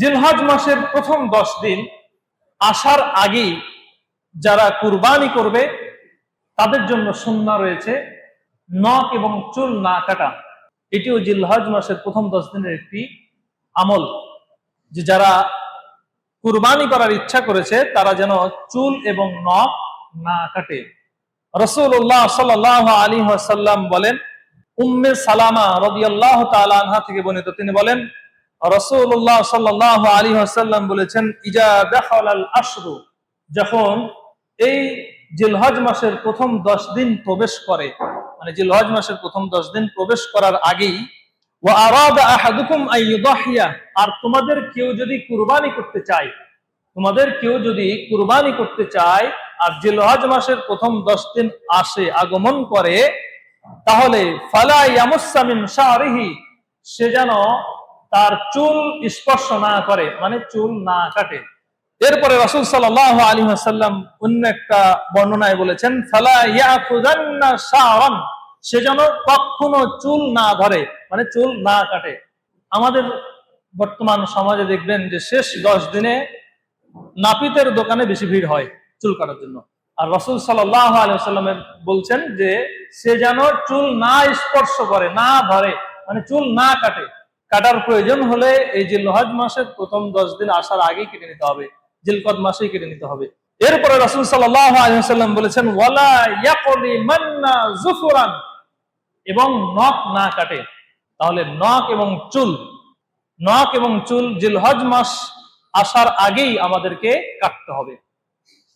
জিলহজ মাসের প্রথম দশ দিন আসার আগেই যারা কুরবানি করবে, তাদের জন্য সুন্না রয়েছে। নখ এবং চুল না কাটা, এটিও জিলহজ মাসের প্রথম দশ দিনের একটি আমল। যে যারা কুরবানি করার ইচ্ছা করেছে, তারা যেন চুল এবং নখ না কাটে। রসুল্লাহ সাল আলী সাল্লাম বলেন, উম্মে সালামা রদিয়াল্লাহ তালানহা থেকে বর্ণিত, তিনি বলেন রসুল্লাহ সাল্লাহ আলী সাল্লাম বলেছেন, ইজা দেখাল আশরু যখন এই জিলহজ মাসের প্রথম দশ দিন প্রবেশ করে মানে জিলহজ মাসের প্রথম দশ দিন প্রবেশ করার আগেই ও আর তোমাদের কেউ যদি কুরবানি করতে চায়, তোমাদের কেউ যদি কুরবানি করতে চায়, আর জিলহজ মাসের প্রথম দশ দিন আসে, আগমন করে, তাহলে ফালা ইয়ামুসামিন শাহরিহি, সে যেন তার চুল স্পর্শ না করে মানে চুল না কাটে। এরপরে রসুল সাল্লাহ আলী হাসাল্লাম অন্য একটা বর্ণনায় বলেছেন সে যেন কখনো চুল না ধরে মানে চুল না কাটে। আমাদের বর্তমান সমাজে দেখবেন যে শেষ দশ দিনে নাপিতের দোকানে বেশি ভিড় হয় চুল কাটার জন্য। আর রসুল সাল্লাহ আলিয়াল্লামের বলছেন যে, সে যেন চুল না স্পর্শ করে, না ধরে মানে চুল না কাটে। কাটার প্রয়োজন হলে এই যে লোহাজ মাসের প্রথম দশ দিন আসার আগেই কেটে নিতে হবে। জিলকদ মাসেই কেটে নিতে হবে। এরপরে রসুল আলিয়াল্লাম বলেছেন, ওয়ালা ইয়াকলি মান্না জুফুরান এবং নখ না কাটে। তাহলে নখ এবং চুল, নখ এবং চুল জিলহজ মাস আসার আগেই আমাদেরকে কাটতে হবে।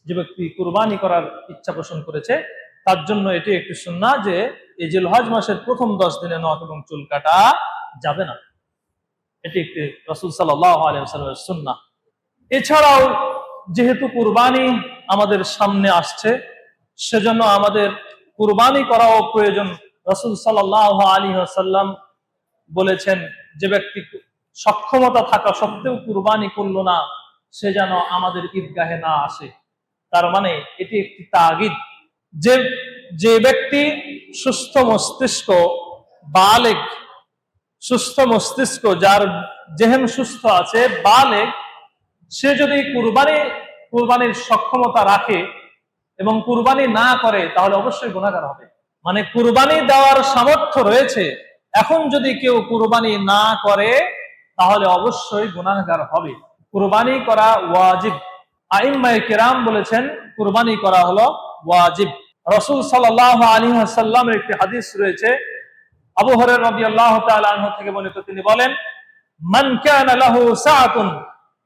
যে ব্যক্তি কুরবানি করার ইচ্ছা পোষণ করেছে, তার জন্য এটি একটি সুন্না যে এই জিলহজ মাসের প্রথম দশ দিনে নখ এবং চুল কাটা যাবে না। এটি একটি রসুল সাল্লামের সুন্না এছাড়াও যেহেতু কুরবানি আমাদের সামনে আসছে, সেজন্য আমাদের কুরবানি করাও প্রয়োজন। রসুল সাল্লাহ আলী বলেছেন, যে ব্যক্তি সক্ষমতা থাকা সত্ত্বেও কুরবানি করল না, সে যেন আমাদের ঈদগাহে না আসে। তার মানে এটি একটি তাগিদ। যে যে ব্যক্তি সুস্থ মস্তিষ্ক, বালেক সুস্থ মস্তিষ্ক, যার জেহেন সুস্থ আছে, বালেক, সে যদি কুরবানি, কুরবানির সক্ষমতা রাখে এবং কুরবানি না করে, তাহলে অবশ্যই গুণাগার হবে। মানে কুরবানি দেওয়ার সামর্থ্য রয়েছে। এখন যদি কেউ কুরবানি না করে, তাহলে অবশ্যই গুণাগার হবে। কুরবানি করা ওয়াজিব। আইম্মাই কেরাম বলেছেন, কুরবানি করা হলো ওয়াজিব। রসুল সাল্লাহ আলী সাল্লামের একটি হাদিস রয়েছে আবু হরের রবি আল্লাহ থেকে বর্ণিত তিনি বলেন, মান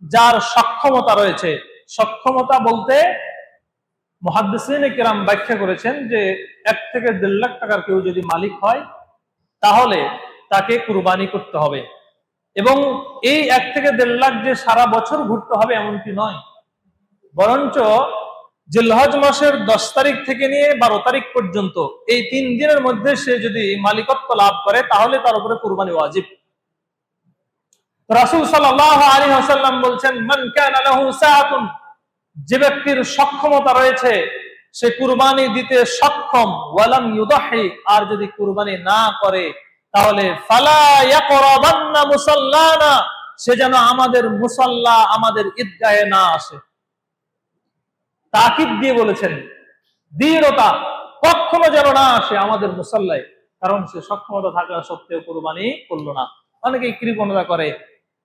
যার সক্ষমতা রয়েছে। সক্ষমতা বলতে মহাদ্দিসিন কেরাম ব্যাখ্যা করেছেন যে, এক থেকে দেড় লাখ টাকার কেউ যদি মালিক হয়, তাহলে তাকে কুরবানি করতে হবে। এবং এই এক থেকে দেড় লাখ যে সারা বছর ঘুরতে হবে এমনটি নয়। বরঞ্চ জিলহজ মাসের দশ তারিখ থেকে নিয়ে বারো তারিখ পর্যন্ত এই তিন দিনের মধ্যে সে যদি মালিকত্ব লাভ করে, তাহলে তার উপরে কুরবানি ওয়াজিব। রাসুল সাল্লাহ আলী হাসাল্লাম বলছেন, মান সাআতুন যে ব্যক্তির সক্ষমতা রয়েছে, সে কুরবানি দিতে সক্ষম, ওয়ালাম ইউদাহি, আর যদি কুরবানি না করে, তাহলে ফালা ইয়াকরাবান্না মুসাল্লানা, সে যেন আমাদের মুসাল্লা আমাদের ঈদগাহে না আসে। তাকিদ দিয়ে বলেছেন, দৃঢ়তা কখনো যেন না আসে আমাদের মুসাল্লায়, কারণ সে সক্ষমতা থাকা সত্ত্বেও কোরবানি করল না। অনেকে কৃপণতা করে,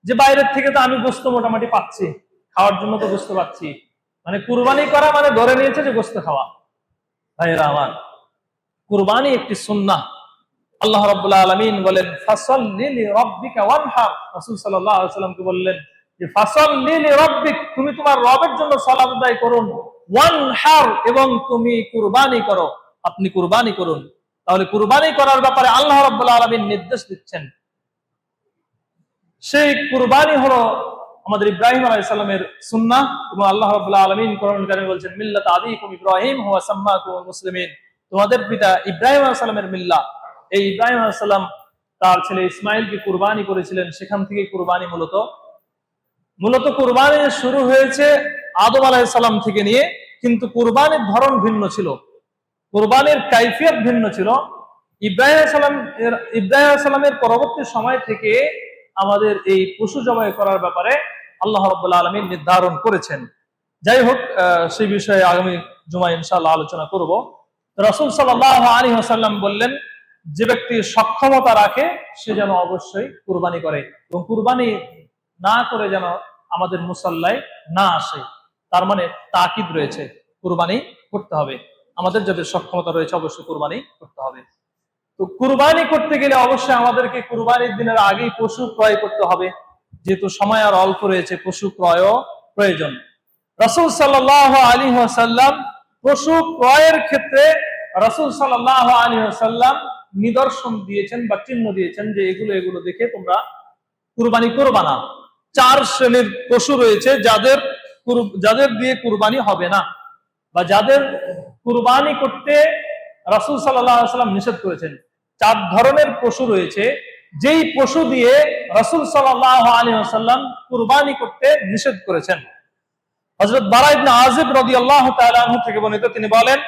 যে বাইরের থেকে তো আমি গোস্ত মোটামুটি পাচ্ছি, খাওয়ার জন্য তো গোস্ত পাচ্ছি। মানে কুরবানি করা মানে ধরে নিয়েছে যে গোস্ত খাওয়া। ভাইয়েরা আমার, কুরবানি একটি সুন্না আল্লাহ রাব্বুল আলামিন বলেন, ফাসাল্লি লিরাব্বিকা ওয়ানহার রাসূল সাল্লাল্লাহু আলাইহি সাল্লামকে বললেন যে, ফাসাল্লি লিরাব্বিক, তুমি তোমার রবের জন্য সালাত করুন। এবং তুমি কুরবানি করো। আপনি কুরবানি করুন। তাহলে কুরবানি করার ব্যাপারে আল্লাহ রাব্বুল আলামিন নির্দেশ দিচ্ছেন। সেই কুরবানি হলো আমাদের ইব্রাহিম আলাইহিস সালামের সুন্নাহ এবং আল্লাহ রাব্বুল আলামিন কোরআন কারিমে বলছেন, মিল্লাত আবিকুম ইব্রাহিম হুয়া সাম্মাকুম মুসলিমিন। তোমাদের পিতা ইব্রাহিম আলাইহিস মিল্লা এই ইব্রাহিম আলাইহিস তার ছেলে ইসমাইলকে কুরবানি করেছিলেন। সেখান থেকে কুরবানি মূলত। মূলত কুরবানি শুরু হয়েছে আদম আলাইহিস সালাম থেকে নিয়ে কিন্তু কুরবানির ধরন ভিন্ন ছিল। কুরবানির কাইফিয়ত ভিন্ন ছিল। ইব্রাহিম ইব্রাহিম পরবর্তী সময় থেকে আমাদের এই পশু জবাই করার ব্যাপারে আল্লাহ রব্বুল্লা আলমী নির্ধারণ করেছেন। যাই হোক সেই বিষয়ে আগামী জুমায় ইনশাআল্লাহ আলোচনা করব। রসুল সাল্লাহ আলী হাসাল্লাম বললেন, যে ব্যক্তি সক্ষমতা রাখে, সে যেন অবশ্যই কুরবানি করে এবং কুরবানি না করে যেন আমাদের মুসল্লায় না আসে। তার মানে তাকিদ রয়েছে। কুরবানি করতে হবে। আমাদের যাদের সক্ষমতা রয়েছে, অবশ্যই কুরবানি করতে হবে। তো কুরবানি করতে গেলে অবশ্যই আমাদেরকে কুরবানির দিনের আগেই পশু ক্রয় করতে হবে। যেহেতু সময় আর অল্প রয়েছে, পশু ক্রয় প্রয়োজন। রসুল সাল্লাহ আলী সাল্লাম পশু ক্রয়ের ক্ষেত্রে রসুল সাল্লাহ আলী সাল্লাম নিদর্শন দিয়েছেন বা চিহ্ন দিয়েছেন যে এগুলো এগুলো দেখে তোমরা কুরবানি করবা না। চার শ্রেণির পশু রয়েছে যাদের যাদের দিয়ে কুরবানি হবে না, বা যাদের কুরবানি করতে রাসূল সাল্লাম নিষেধ করেছেন, চার ধরনের পশু রয়েছে, যেই পশু দিয়ে রাসূল ওয়াসাল্লাম কুরবানি করতে নিষেধ করেছেন। হযরত বারা ইবনে আযিব রাদিয়াল্লাহু তাআলা আনহু থেকে বর্ণিত, তিনি বলেন,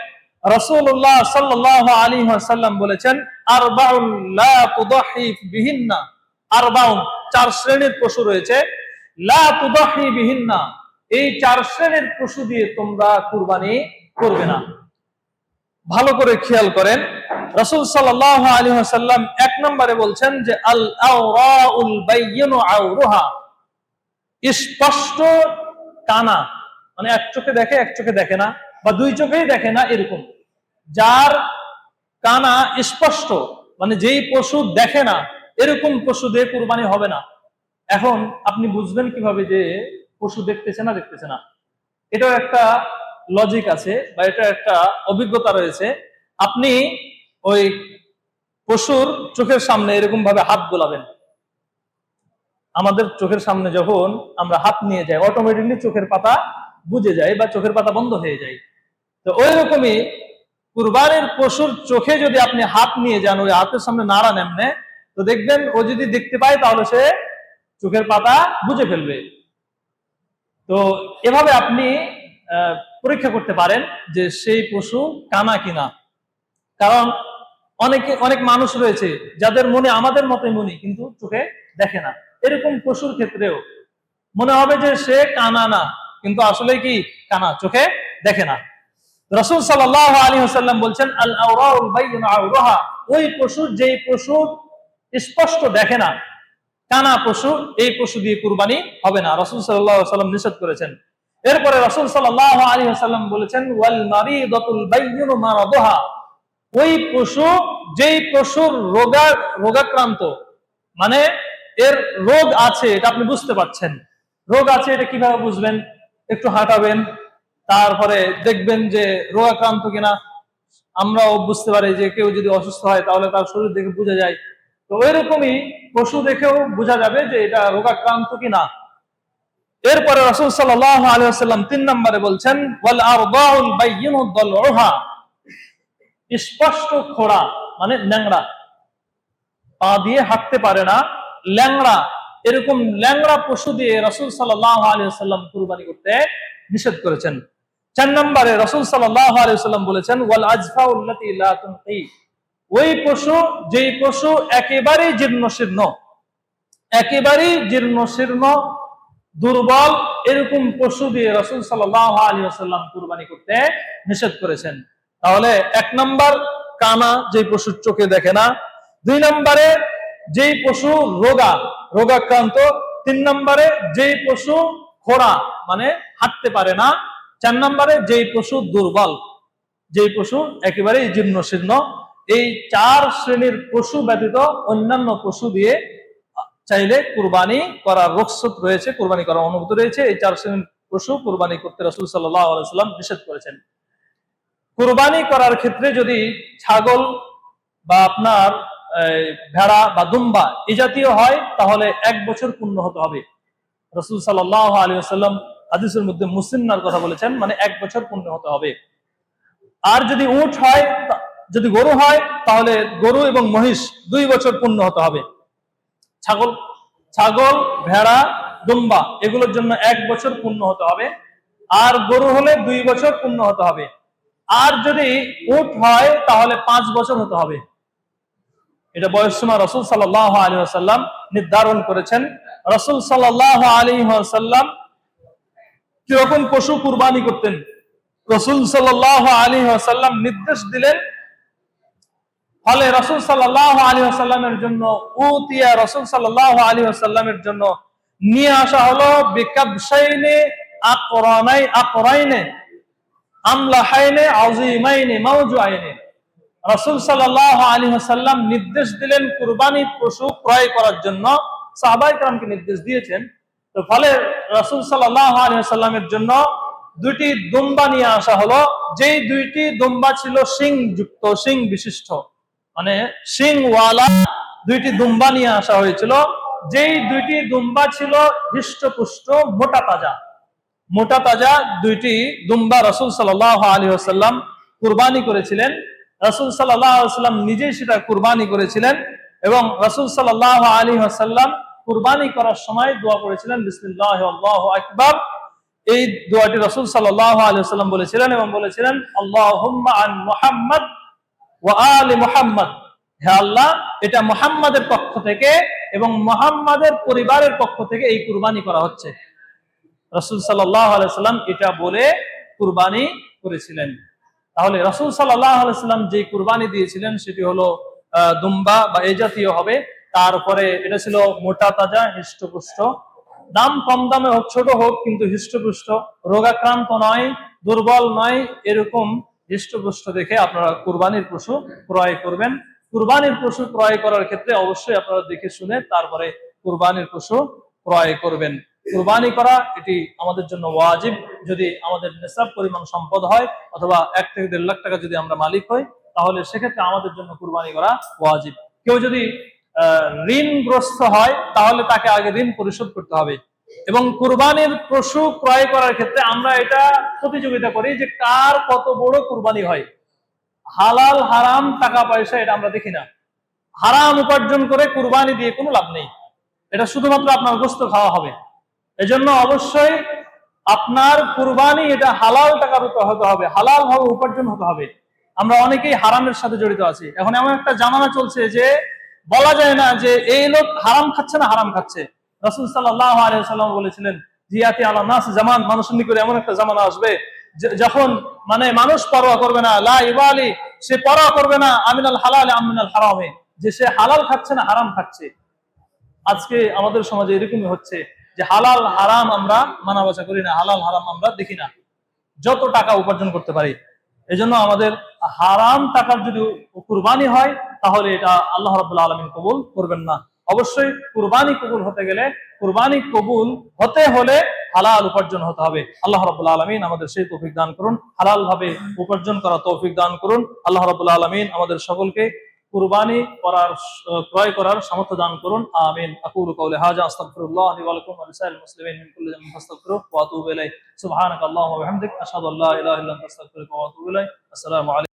রাসূলুল্লাহ সাল্লাল্লাহু আলাইহি ওয়াসাল্লাম বলেছেন, আরবাউন চার শ্রেণির পশু রয়েছে, লা তুদাহি বিহিন্না এই চার শ্রেণির পশু দিয়ে তোমরা কুরবানি করবে না। ভালো করে খেয়াল করেন। রসুল সাল্লাহ আলী সাল্লাম এক নম্বরে বলছেন যে আল আউরুহা স্পষ্ট কানা মানে এক চোখে দেখে, এক চোখে দেখে না, বা দুই চোখেই দেখে না, এরকম। যার কানা স্পষ্ট মানে যেই পশু দেখে না, এরকম পশু দিয়ে কুরবানি হবে না। এখন আপনি বুঝবেন কীভাবে যে পশু দেখতেছে না দেখতেছে না। এটাও একটা লজিক আছে বা এটা একটা অভিজ্ঞতা রয়েছে। আপনি ওই পশুর চোখের সামনে এরকম ভাবে হাত গোলাবেন আমাদের চোখের সামনে যখন আমরা হাত নিয়ে যাই অটোমেটিকলি চোখের পাতা বুঝে যায় বা চোখের পাতা বন্ধ হয়ে যায়। তো ওই রকমই কুরবানির পশুর চোখে যদি আপনি হাত নিয়ে যান, ওই হাতের সামনে নাড়া নেমনে, তো দেখবেন ও যদি দেখতে পায়, তাহলে সে চোখের পাতা বুঝে ফেলবে। তো এভাবে আপনি পরীক্ষা করতে পারেন যে সেই পশু কানা কিনা। কারণ অনেকে, অনেক মানুষ রয়েছে যাদের মনে আমাদের মতোই মনি, কিন্তু চোখে দেখে না। এরকম পশুর ক্ষেত্রেও মনে হবে যে সে কানা না, কিন্তু আসলে কি কানা, চোখে দেখে না। রসুল সাল্লাহ আলী হাসাল্লাম বলছেন আল্লাহ ওই পশুর, যেই পশু স্পষ্ট দেখে না কানা পশু, এই পশু দিয়ে কুরবানি হবে না। রসুল সাল্লাম নিষেধ করেছেন। এরপরে রসুল সাল্লাম বলেছেন, ওয়াল ওই পশু, যেই পশুর রোগা, রোগাক্রান্ত মানে এর রোগ আছে, এটা আপনি বুঝতে পারছেন। রোগ আছে, এটা কীভাবে বুঝবেন? একটু হাঁটাবেন, তারপরে দেখবেন যে রোগাক্রান্ত কিনা। আমরাও বুঝতে পারি যে কেউ যদি অসুস্থ হয়, তাহলে তার শরীর দেখে বোঝা যায়। তো ওই রকমই পশু দেখেও বোঝা যাবে যে এটা রোগাক্রান্ত কিনা। এরপরে রসুল সাল্লাহ আলিয়াল্লাম তিন নম্বরে বলছেন স্পষ্ট খোড়া মানে ল্যাংড়া। পা দিয়ে হাঁটতে পারে না, ল্যাংড়া। এরকম ল্যাংড়া পশু দিয়ে রসুল সাল্লাহ আলিয়াল্লাম কুরবানি করতে নিষেধ করেছেন। চার নম্বরে রসুল সাল্লাহ আলিয়াল্লাম বলেছেন, ওয়াল আজফা উল্লাতি ওই পশু, যেই পশু একেবারেই জীর্ণ শীর্ণ একেবারেই জীর্ণ শীর্ণ দুর্বল, এরকম পশু দিয়ে রসুল সাল্লাহ আলী আসাল্লাম কুরবানি করতে নিষেধ করেছেন। তাহলে এক নম্বর কানা যে পশুর চোখে দেখে না, দুই নম্বরে যেই পশু রোগা রোগাক্রান্ত তিন নম্বরে যেই পশু খোড়া মানে হাঁটতে পারে না, চার নম্বরে যেই পশু দুর্বল, যেই পশু একেবারেই জীর্ণ শীর্ণ এই চার শ্রেণির পশু ব্যতীত অন্যান্য পশু দিয়ে চাইলে কুরবানি করার রক্ষত রয়েছে, কুরবানি করার অনুমতি রয়েছে। এই চার শ্রেণির পশু কুরবানি করতে রসুল সাল্লাম নিষেধ করেছেন। কুরবানি করার ক্ষেত্রে যদি ছাগল বা আপনার ভেড়া বা দুম্বা এই জাতীয় হয়, তাহলে এক বছর পূর্ণ হতে হবে। রসুল সাল্লাহ আলী আসাল্লাম মধ্যে মুসলিমনার কথা বলেছেন মানে এক বছর পূর্ণ হতে হবে। আর যদি উট হয় যদি গরু হয়, তাহলে গরু এবং মহিষ দুই বছর পূর্ণ হতে হবে। ছাগল ছাগল, ভেড়া, দুম্বা, এগুলোর জন্য এক বছর পূর্ণ হতে হবে। আর গরু হলে দুই বছর পূর্ণ হতে হবে। আর যদি উট হয়, তাহলে পাঁচ বছর হতে হবে। এটা বয়স সীমা রসুল সাল্লাহ আলী আসাল্লাম নির্ধারণ করেছেন। রসুল সাল্লাহ আলী সাল্লাম কীরকম পশু কুরবানি করতেন? রসুল সাল্লাহ আলী সাল্লাম নির্দেশ দিলেন ফলে রসুল সাল্লাহ আলী আসাল্লামের জন্য উতিয়া রসুল সাল্লাহ আলী আসাল্লামের জন্য নিয়ে আসা হলো বিকাবসাইনে আকরানাই, আকরাইনে, আমলাহাইনে আউজিমাইনে মাউজু আইনে রসুল সাল্লাহ আলী আসাল্লাম নির্দেশ দিলেন কুরবানি পশু ক্রয় করার জন্য। সাহাবাই কালামকে নির্দেশ দিয়েছেন। তো ফলে রসুল সাল্লাহ আলী আসাল্লামের জন্য দুইটি দুম্বা নিয়ে আসা হলো। যেই দুইটি দুম্বা ছিল সিং যুক্ত সিং বিশিষ্ট মানে সিংওয়ালা দুইটি দুম্বা নিয়ে আসা হয়েছিল। যেই দুইটি দুম্বা ছিল হৃষ্টপুষ্ট, মোটা তাজা। মোটা তাজা দুইটি দুম্বা রসুল সাল্লাহ আলী আসাল্লাম কুরবানি করেছিলেন। রসুল সাল্লাম নিজেই সেটা কুরবানি করেছিলেন এবং রসুল সাল্লাহ আলী আসাল্লাম কুরবানি করার সময় দোয়া করেছিলেন, বিসমিল্লাহ, আল্লাহ আকবর। এই দোয়াটি রসুল সাল্লাহ আলী সাল্লাম বলেছিলেন এবং বলেছিলেন আল্লাহ আন মোহাম্মদ এটা মোহাম্মদের পক্ষ থেকে এবং মোহাম্মদের পরিবারের পক্ষ থেকে এই কুরবানি করা হচ্ছে। রসুল এটা বলে কুরবানি করেছিলেন। তাহলে রসুল যে কুরবানি দিয়েছিলেন সেটি হলো দুম্বা বা এই জাতীয় হবে। তারপরে এটা ছিল মোটা, তাজা, হৃষ্টপুষ্ট। দাম কম দামে হোক, ছোট হোক, কিন্তু হৃষ্টপুষ্ট। রোগাক্রান্ত নয়, দুর্বল নয়, এরকম হৃষ্টপুষ্ট দেখে আপনারা কুরবানির পশু ক্রয় করবেন। কুরবানির পশু ক্রয় করার ক্ষেত্রে অবশ্যই আপনারা দেখে শুনে তারপরে কুরবানির পশু ক্রয় করবেন। কুরবানি করা এটি আমাদের জন্য ওয়াজিব। যদি আমাদের নেশাব পরিমাণ সম্পদ হয় অথবা এক থেকে দেড় লাখ টাকা যদি আমরা মালিক হই, তাহলে সেক্ষেত্রে আমাদের জন্য কুরবানি করা ওয়াজিব। কেউ যদি ঋণগ্রস্ত হয়, তাহলে তাকে আগে ঋণ পরিশোধ করতে হবে। এবং কুরবানির পশু ক্রয় করার ক্ষেত্রে আমরা এটা প্রতিযোগিতা করি যে কার কত বড় কুরবানি হয়। হালাল, হারাম, টাকা, পয়সা এটা আমরা দেখি না। হারাম উপার্জন করে কুরবানি দিয়ে কোনো লাভ নেই। এটা শুধুমাত্র আপনার গোস্ত খাওয়া হবে। এজন্য অবশ্যই আপনার কুরবানি এটা হালাল টাকার হতে হবে হালাল ভাবে উপার্জন হতে হবে। আমরা অনেকেই হারামের সাথে জড়িত আছি। এখন এমন একটা জামানা চলছে যে বলা যায় না যে এই লোক হারাম খাচ্ছে না হারাম খাচ্ছে। রসুল সাল্লাহ আলিয়াল্লাম বলেছিলেন, জিয়াতি আলা নাস, জামান, মানুষের নিকটে এমন একটা জামানা আসবে যখন মানে মানুষ পরোয়া করবে না, লা ইবালি, সে পরোয়া করবে না, আমিনাল হালাল, আমিনাল হারামে, যে সে হালাল খাচ্ছে না, হারাম খাচ্ছে। আজকে আমাদের সমাজে এরকমই হচ্ছে, যে হালাল, হারাম আমরা মানাবাচা করি না, হালাল, হারাম আমরা দেখি না। যত টাকা উপার্জন করতে পারি, এজন্য আমাদের হারাম টাকার যদি কুরবানি হয়, তাহলে এটা আল্লাহ রাবুল্লাহ আলমিন কবুল করবেন না। অবশ্যই কুরবানি কবুল হতে গেলে কুরবানি কবুল হতে হলে হালাল উপার্জন হতে হবে। আল্লাহ রাবুল্লাহ আলমিন আমাদের সেই তৌফিক দান করুন হালাল ভাবে উপার্জন করা তৌফিক দান করুন। আল্লাহ রাবুল্লাহ আলমিন আমাদের সকলকে কুরবানি করার, ক্রয় করার সামর্থ্য দান করুন। আমিন। আকুলু কাউলি হাজা, আস্তাগফিরুল্লাহ মুসলিমিন মিন কুল্লি ওয়া আতুবু ইলাইহি। ওয়া বিহামদিক, আশহাদু আল্লা ইলাহা ইল্লা আস্তাগফিরুকা ওয়া আতুবু ইলাইক আসসালামু আলাইকুম।